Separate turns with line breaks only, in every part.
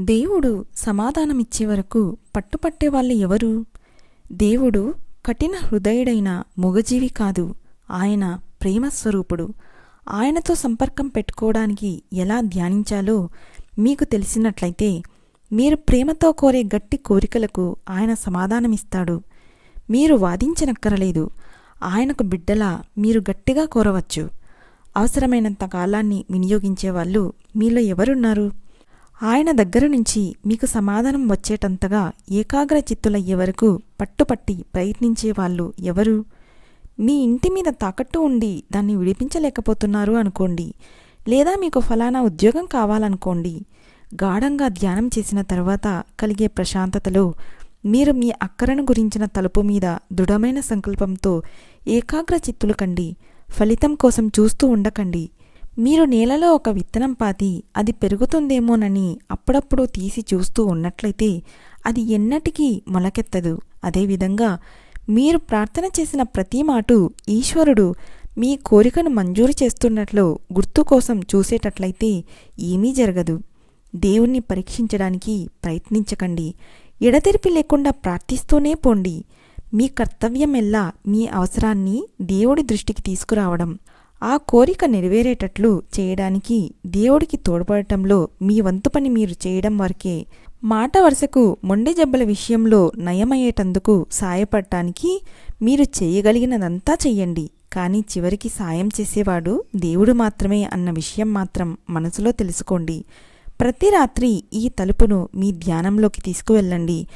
దేవుడు సమాధానమిచ్చే వరకు పట్టుపట్టే వాళ్ళు ఎవరు? దేవుడు కఠిన హృదయుడైన మొగజీవి కాదు. ఆయన ప్రేమస్వరూపుడు. ఆయనతో సంపర్కం పెట్టుకోవడానికి ఎలా ధ్యానించాలో మీకు తెలిసినట్లయితే మీరు ప్రేమతో కోరే గట్టి కోరికలకు ఆయన సమాధానమిస్తాడు. మీరు వాదించనక్కరలేదు. ఆయనకు బిడ్డలా మీరు గట్టిగా కోరవచ్చు. అవసరమైనంత కాలాన్ని వినియోగించే వాళ్ళు మీలో ఎవరున్నారు? ఆయన దగ్గర నుంచి మీకు సమాధానం వచ్చేటంతగా ఏకాగ్ర చిత్తులయ్యే వరకు పట్టుపట్టి ప్రయత్నించే వాళ్ళు ఎవరు? మీ ఇంటి మీద తాకట్టు ఉండి దాన్ని విడిపించలేకపోతున్నారు అనుకోండి. లేదా మీకు ఫలానా ఉద్యోగం కావాలనుకోండి. గాఢంగా ధ్యానం చేసిన తర్వాత కలిగే ప్రశాంతతలో మీరు మీ అక్కరను గురించిన తలుపు మీద దృఢమైన సంకల్పంతో ఏకాగ్ర చిత్తులు కండి. ఫలితం కోసం చూస్తూ ఉండకండి. మీరు నేలలో ఒక విత్తనం పాతి అది పెరుగుతుందేమోనని అప్పుడప్పుడు తీసి చూస్తూ ఉన్నట్లయితే అది ఎన్నటికీ మొలకెత్తదు. అదేవిధంగా మీరు ప్రార్థన చేసిన ప్రతి మాటు ఈశ్వరుడు మీ కోరికను మంజూరు చేస్తున్నట్లు గుర్తు కోసం చూసేటట్లయితే ఏమీ జరగదు. దేవుణ్ణి పరీక్షించడానికి ప్రయత్నించకండి. ఎడతెరిపి లేకుండా ప్రార్థిస్తూనే పోండి. మీ కర్తవ్యమెల్లా మీ అవసరాన్ని దేవుడి దృష్టికి తీసుకురావడం. ఆ కోరిక నెరవేరేటట్లు చేయడానికి దేవుడికి తోడ్పడటంలో మీ వంతు పని మీరు చేయడం వరకే. మాట వరుసకు మొండి జబ్బల విషయంలో నయమయ్యేటందుకు సాయపడటానికి మీరు చేయగలిగినదంతా చెయ్యండి. కానీ చివరికి సాయం చేసేవాడు దేవుడు మాత్రమే అన్న విషయం మాత్రం మనసులో తెలుసుకోండి. ప్రతి రాత్రి ఈ తలుపును మీ ధ్యానంలోకి తీసుకువెళ్ళండి.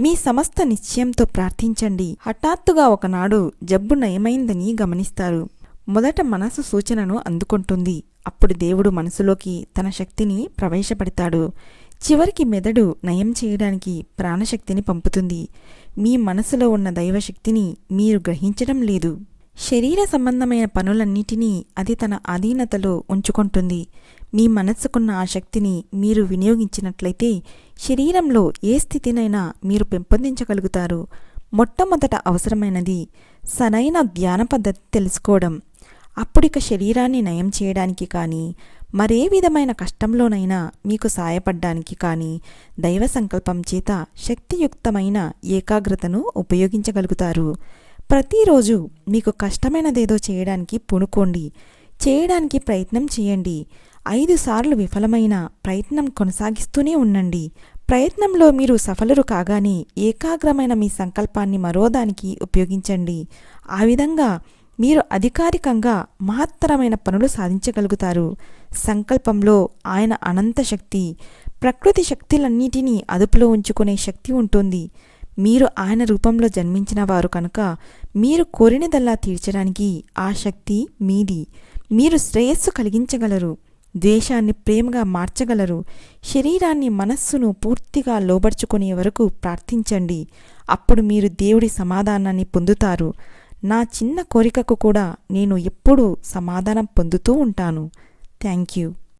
మీ సమస్త నిశ్చయంతో ప్రార్థించండి. హఠాత్తుగా ఒకనాడు జబ్బు నయమైందని గమనిస్తారు. మొదట మనసు సూచనను అందుకుంటుంది. అప్పుడు దేవుడు మనసులోకి తన శక్తిని ప్రవేశపెడతాడు. చివరికి మెదడు నయం చేయడానికి ప్రాణశక్తిని పంపుతుంది. మీ మనసులో ఉన్న దైవశక్తిని మీరు గ్రహించడం లేదు. శరీర సంబంధమైన పనులన్నిటినీ అది తన అధీనతలో ఉంచుకుంటుంది. మీ మనస్సుకున్న ఆ శక్తిని మీరు వినియోగించినట్లయితే శరీరంలో ఏ స్థితినైనా మీరు పెంపొందించగలుగుతారు. మొట్టమొదట అవసరమైనది సరైన ధ్యాన పద్ధతి తెలుసుకోవడం. అప్పుడిక శరీరాన్ని నయం చేయడానికి కానీ మరే విధమైన కష్టంలోనైనా మీకు సాయపడ్డానికి కానీ దైవ సంకల్పం చేత శక్తియుక్తమైన ఏకాగ్రతను ఉపయోగించగలుగుతారు. ప్రతిరోజు మీకు కష్టమైనదేదో చేయడానికి పూనుకోండి. చేయడానికి ప్రయత్నం చేయండి. ఐదు సార్లు విఫలమైన ప్రయత్నం కొనసాగిస్తూనే ఉండండి. ప్రయత్నంలో మీరు సఫలరు కాగానే ఏకాగ్రమైన మీ సంకల్పాన్ని మరోదానికి ఉపయోగించండి. ఆ విధంగా మీరు అధికారికంగా మహత్తరమైన పనులు సాధించగలుగుతారు. సంకల్పంలో ఆయన అనంత శక్తి ప్రకృతి శక్తులన్నిటినీ అదుపులో ఉంచుకునే శక్తి ఉంటుంది. మీరు ఆయన రూపంలో జన్మించిన వారు కనుక మీరు కోరినదల్లా తీర్చడానికి ఆ శక్తి మీది. మీరు శ్రేయస్సు కలిగించగలరు ద్వేషాన్ని ప్రేమగా మార్చగలరు శరీరాన్ని మనస్సును పూర్తిగా లోబర్చుకునే వరకు ప్రార్థించండి. అప్పుడు మీరు దేవుడి సమాధానాన్ని పొందుతారు. నా చిన్న కోరికకు కూడా నేను ఎప్పుడూ సమాధానం పొందుతూ ఉంటాను. Thank you.